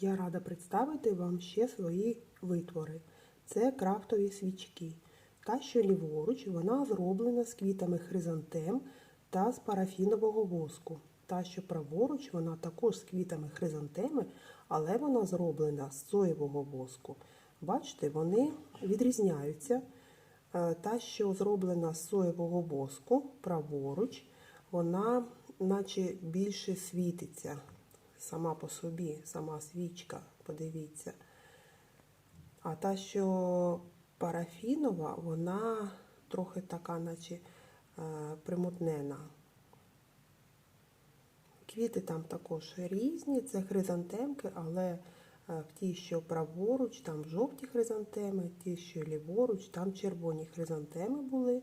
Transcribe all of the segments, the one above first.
Я рада представити вам ще свої витвори. Це крафтові свічки. Та, що ліворуч, вона зроблена з квітами хризантем та з парафінового воску. Та, що праворуч, вона також з квітами хризантеми, але вона зроблена з соєвого воску. Бачите, вони відрізняються. Е, Та, що зроблена з соєвого воску, праворуч, вона наче більше світиться сама по собі, сама свічка, подивіться. А та, що парафінова, вона трохи така, наче е, примутнена. Квіти там також різні, це хризантемки, але е, в ті, що праворуч, там жовті хризантеми, ті, що ліворуч, там червоні хризантеми були.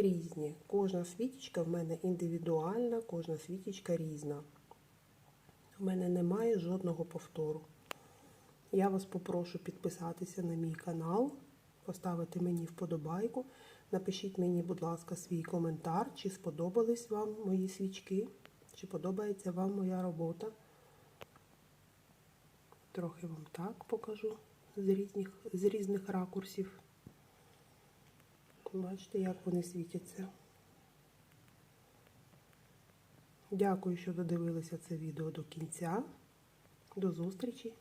Різні. Кожна світічка в мене індивідуальна, кожна світічка різна. У мене немає жодного повтору. Я вас попрошу підписатися на мій канал, поставити мені вподобайку. Напишіть мені, будь ласка, свій коментар, чи сподобались вам мої свічки, чи подобається вам моя робота. Трохи вам так покажу з різних, з різних ракурсів. Бачите, як вони світяться. Дякую, що додивилися це відео до кінця. До зустрічі!